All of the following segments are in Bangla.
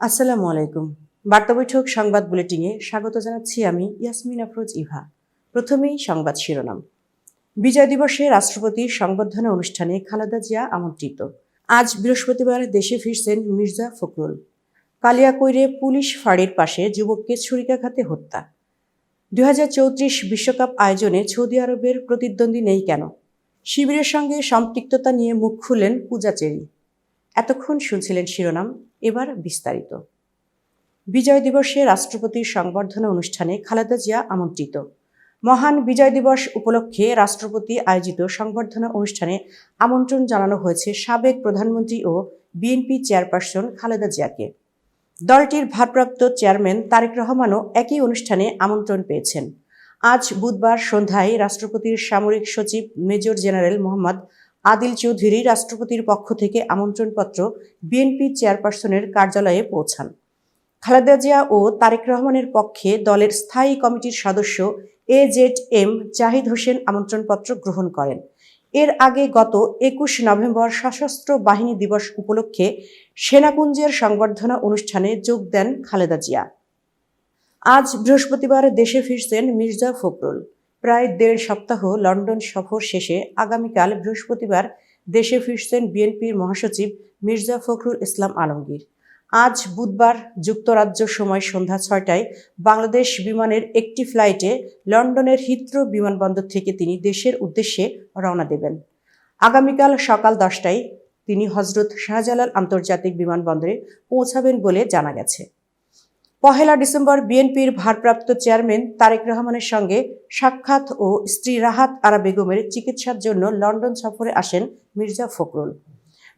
আসসালামু আলাইকুম। বার্তা বৈঠক সংবাদ বুলেটিনে স্বাগত জানাচ্ছি আমি ইয়াসমিন আফরোজ ইভা। প্রথমেই সংবাদ শিরোনাম। বিজয় দিবসে রাষ্ট্রপতির সংবর্ধনা অনুষ্ঠানে খালেদা জিয়া আমন্ত্রিত। আজ বৃহস্পতিবার দেশে ফিরছেন মির্জা ফখরুল। কালিয়াকৈরে পুলিশ ফাঁড়ির পাশে যুবককে ছুরিকাঘাতে হত্যা। দুই বিশ্বকাপ আয়োজনে সৌদি আরবের প্রতিদ্বন্দ্বী নেই কেন? শিবিরের সঙ্গে সম্পৃক্ততা নিয়ে মুখ খুললেন পূজাচেরি এতক্ষণ শুনছিলেন শিরোনাম। এবার বিস্তারিত। বিজয় দিবসে রাষ্ট্রপতির সংবর্ধনা অনুষ্ঠানে খালেদা জিয়া আমন্ত্রিত। মহান বিজয় দিবস উপলক্ষে রাষ্ট্রপতি আয়োজিত সংবর্ধনা অনুষ্ঠানে আমন্ত্রণ জানানো হয়েছে সাবেক প্রধানমন্ত্রী ও বিএনপি চেয়ারপারসন খালেদা জিয়াকে। দলটির ভারপ্রাপ্ত চেয়ারম্যান তারেক রহমানও একই অনুষ্ঠানে আমন্ত্রণ পেয়েছেন। আজ বুধবার সন্ধ্যায় রাষ্ট্রপতির সামরিক সচিব মেজর জেনারেল মোহাম্মদ আদিল চৌধুরী রাষ্ট্রপতির পক্ষ থেকে আমন্ত্রণপত্র বিএনপি চেয়ারপারসনের কার্যালয়ে পৌঁছান। খালেদা জিয়া ও তারেক রহমানের পক্ষে দলের স্থায়ী কমিটির সদস্য A Z M Zahid Hossain আমন্ত্রণপত্র গ্রহণ করেন। এর আগে গত একুশ নভেম্বর সশস্ত্র বাহিনী দিবস উপলক্ষে সেনাকুঞ্জের সংবর্ধনা অনুষ্ঠানে যোগ দেন খালেদা জিয়া। আজ বৃহস্পতিবার দেশে ফিরছেন মির্জা ফখরুল। প্রায় দেড় সপ্তাহ লন্ডন সফর শেষে আগামীকাল বৃহস্পতিবার দেশে ফিরছেন বিএনপির মহাসচিব মির্জা ফখরুল ইসলাম আলমগীর। আজ বুধবার যুক্তরাজ্য সময় সন্ধ্যা ছয়টায় বাংলাদেশ বিমানের একটি ফ্লাইটে লন্ডনের হিথ্রো বিমানবন্দর থেকে তিনি দেশের উদ্দেশ্যে রওনা দেবেন। আগামীকাল সকাল দশটায় তিনি হজরত শাহজালাল আন্তর্জাতিক বিমানবন্দরে পৌঁছাবেন বলে জানা গেছে। পহেলা ডিসেম্বর বিএনপির ভারপ্রাপ্ত চেয়ারম্যান তারেক রহমানের সঙ্গে সাক্ষাৎ ও স্ত্রী রাহাত আরা বেগমের চিকিৎসার জন্য লন্ডন সফরে আসেন মির্জা ফখরুল।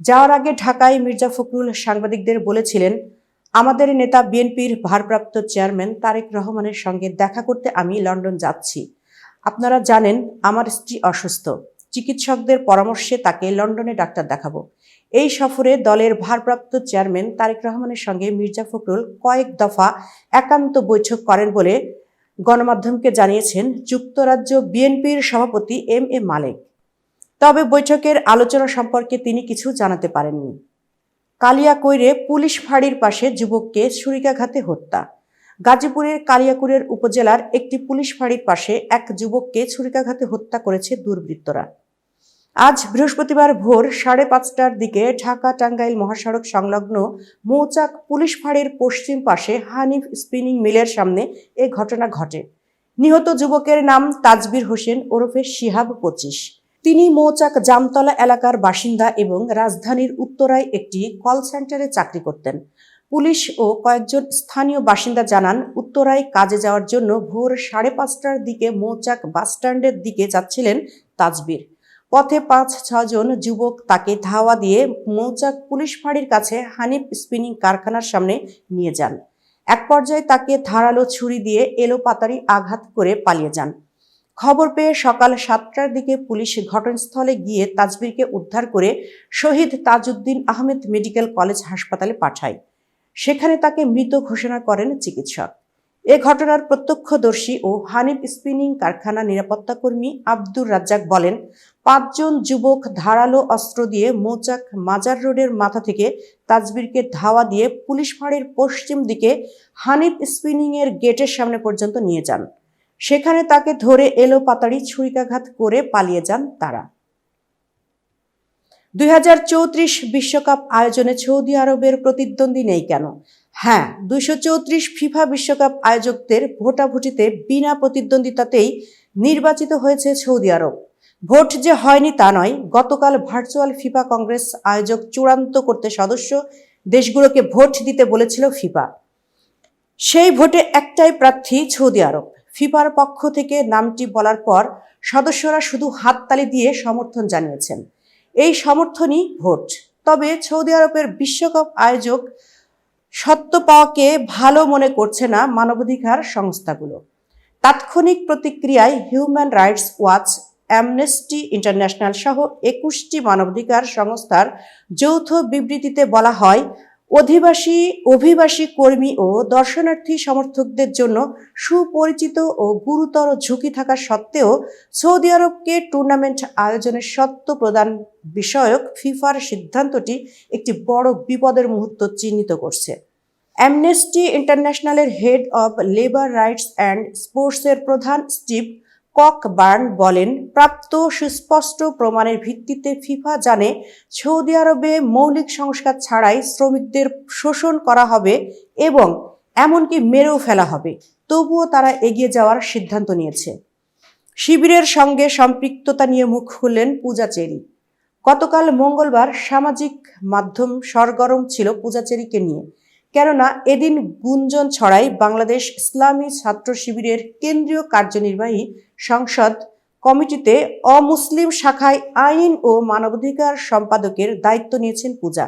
যাওয়ার আগে ঢাকায় মির্জা ফখরুল সাংবাদিকদের বলেছিলেন, আমাদের নেতা বিএনপির ভারপ্রাপ্ত চেয়ারম্যান তারেক রহমানের সঙ্গে দেখা করতে আমি লন্ডন যাচ্ছি। আপনারা জানেন, আমার স্ত্রী অসুস্থ। চিকিৎসকদের পরামর্শে তাকে লন্ডনে ডাক্তার দেখাবো। এই সফরে দলের ভারপ্রাপ্ত চেয়ারম্যান তারেক রহমানের সঙ্গে মির্জা ফখরুল কয়েক দফা একান্ত বৈঠক করেন বলে গণমাধ্যমকে জানিয়েছেন যুক্তরাজ্য বিএনপির সভাপতি এম এ মালেক। তবে বৈঠকের আলোচনা সম্পর্কে তিনি কিছু জানাতে পারেননি। কালিয়াকৈরে পুলিশ ফাঁড়ির পাশে যুবককে ছুরিকাঘাতে হত্যা। গাজীপুরের কালিয়াকুরের উপজেলার একটি পুলিশ ফাঁড়ির পাশে এক যুবককে ছুরিকাঘাতে হত্যা করেছে দুর্বৃত্তরা। আজ বৃহস্পতিবার ভোর সাড়ে পাঁচটার দিকে ঢাকা টাঙ্গাইল মহাসড়ক সংলগ্ন মৌচাক পুলিশ ফাঁড়ির পশ্চিম পাশে হানিফ স্পিনিং মিলের সামনে এ ঘটনা ঘটে। নিহত যুবকের নাম তাজবির হোসেন ওরফে শিহাব পঁচিশ। তিনি মৌচাক জামতলা এলাকার বাসিন্দা এবং রাজধানীর উত্তরায় একটি কল সেন্টারে চাকরি করতেন। পুলিশ ও কয়েকজন স্থানীয় বাসিন্দা জানান, উত্তরায় কাজে যাওয়ার জন্য ভোর সাড়ে পাঁচটার দিকে মৌচাক বাসস্ট্যান্ডের দিকে যাচ্ছিলেন তাজবির। পথে পাঁচ ছজন যুবক তাকে ধাওয়া দিয়ে মৌচাক পুলিশ ফাঁড়ির কাছে হানিফ স্পিনিং কারখানার সামনে নিয়ে যান। এক পর্যায়ে তাকে ধারালো ছুরি দিয়ে এলো পাতারি আঘাত করে পালিয়ে যান। খবর পেয়ে সকাল সাতটার দিকে পুলিশ ঘটনাস্থলে গিয়ে তাজবিরকে উদ্ধার করে শহীদ তাজউদ্দিন আহমেদ মেডিকেল কলেজ হাসপাতালে পাঠায়। সেখানে তাকে মৃত ঘোষণা করেন চিকিৎসক। এ ঘটনার প্রত্যক্ষদর্শী ও হানিফ স্পিনিং কারখানা নিরাপত্তা কর্মী আব্দুর রাজ্জাক বলেন, পাঁচজন যুবক ধারালো অস্ত্র দিয়ে মৌচাক মাজার রোডের মাথা থেকে তাজবিরকে ধাওয়া দিয়ে পুলিশ ফাঁড়ির পশ্চিম দিকে হানিফ স্পিনিং এর গেটের সামনে পর্যন্ত নিয়ে যান। সেখানে তাকে ধরে এলো পাতাড়ি ছুরিকাঘাত করে পালিয়ে যান তারা। দুই বিশ্বকাপ আয়োজনে সৌদি আরবের প্রতিদ্বন্দ্বী নেই কেন? হ্যাঁ দুইশো চৌত্রিশ ফিফা বিশ্বকাপ আয়োজকদের ভোটাভুটিতে বিনা প্রতিদ্বন্দ্বিতাতেই নির্বাচিত হয়েছে সৌদি আরব। ভোট যে হয়নি তা নয়, গতকাল ভার্চুয়াল ফিফা কংগ্রেস আয়োজক চূড়ান্ত করতে সদস্য দেশগুলোকে ভোট দিতে বলেছিল ফিফা। সেই ভোটে একটাই প্রার্থী সৌদি আরব। ফিফার পক্ষ থেকে নামটি বলার পর সদস্যরা শুধু হাততালি দিয়ে সমর্থন জানিয়েছেন। এই সমর্থনই ভোট। তবে সৌদি আরবের বিশ্বকাপ আয়োজক সত্য পাওয়াকে ভালো মনে করছে না মানবাধিকার সংস্থাগুলো। তাৎক্ষণিক প্রতিক্রিয়ায় Human Rights Watch Amnesty International সহ একুশটি মানবাধিকার সংস্থার যৌথ বিবৃতিতে বলা হয় অধিবাসী, অভিবাসী কর্মী ও দর্শনার্থী সমর্থকদের জন্য সুপরিচিত ও গুরুতর ঝুঁকি থাকা সত্ত্বেও সৌদি আরবকে টুর্নামেন্ট আয়োজনের সত্ত্ব প্রদান বিষয়ক ফিফার সিদ্ধান্তটি একটি বড় বিপদের মুহূর্ত চিহ্নিত করছে। Amnesty ইন্টারন্যাশনালের head of labour rights and স্পোর্টসের প্রধান স্টিভ কক বার্ন বলেন, প্রাপ্ত সুস্পষ্ট প্রমাণের ভিত্তিতে ফিফা জানে সৌদি আরবে মৌলিক সংস্কার ছাড়াই শ্রমিকদের শোষণ করা হবে এবং এমনকি মেরেও ফেলা হবে। তবুও তারা এগিয়ে যাওয়ার সিদ্ধান্ত নিয়েছে। শিবিরের সঙ্গে সম্পৃক্ততা নিয়ে মুখ খুললেন পূজা চেরি গতকাল মঙ্গলবার সামাজিক মাধ্যম সরগরম ছিল পূজা চেরিকে নিয়ে। কেননা এদিন গুঞ্জন ছড়ায় বাংলাদেশ ইসলামী ছাত্র শিবিরের কেন্দ্রীয় কার্যনির্বাহী সংসদ কমিটিতে অমুসলিম শাখায় আইন ও মানবাধিকার সম্পাদকের দায়িত্ব নিয়েছেন পূজা।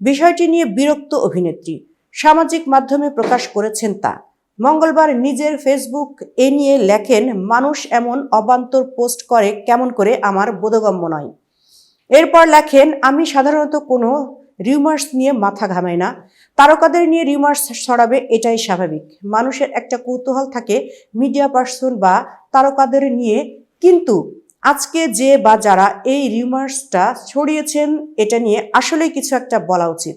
বিষয়টি নিয়ে বিরক্ত অভিনেত্রী। সামাজিক মাধ্যমে প্রকাশ করেছেন তা। মঙ্গলবার নিজের ফেসবুক এ নিয়ে লেখেন, মানুষ এমন অবান্তর পোস্ট করে কেমন করে আমার বোধগম্য নয়। এরপর লেখেন, আমি সাধারণত কোনো রিউমার্স নিয়ে মাথা ঘামায় না। তারকাদের নিয়ে রিউমার্স ছড়াবে এটাই স্বাভাবিক। মানুষের একটা কৌতূহল থাকে মিডিয়া পার্সন বা তারকাদের নিয়ে। কিন্তু আজকে যে বা যারা এই রিউমার্সটা ছড়িয়েছেন, এটা নিয়ে আসলেই কিছু একটা বলা উচিত।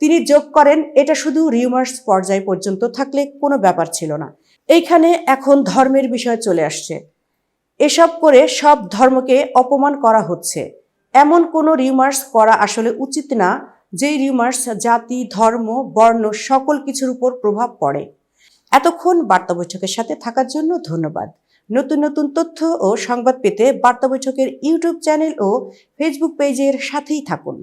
তিনি যোগ করেন, এটা শুধু রিউমার্স পর্যায় পর্যন্ত থাকলে কোনো ব্যাপার ছিল না। এইখানে এখন ধর্মের বিষয় চলে আসছে। এসব করে সব ধর্মকে অপমান করা হচ্ছে। এমন কোনো রিউমার্স করা আসলে উচিত না। যেই রিউমার্স জাতি, ধর্ম, বর্ণ সকল কিছুর উপর প্রভাব পড়ে। এতক্ষণ বার্তা বৈঠকের সাথে থাকার জন্য ধন্যবাদ। নতুন নতুন তথ্য ও সংবাদ পেতে বার্তা বৈঠকের ইউটিউব চ্যানেল ও ফেসবুক পেজের সাথেই থাকুন।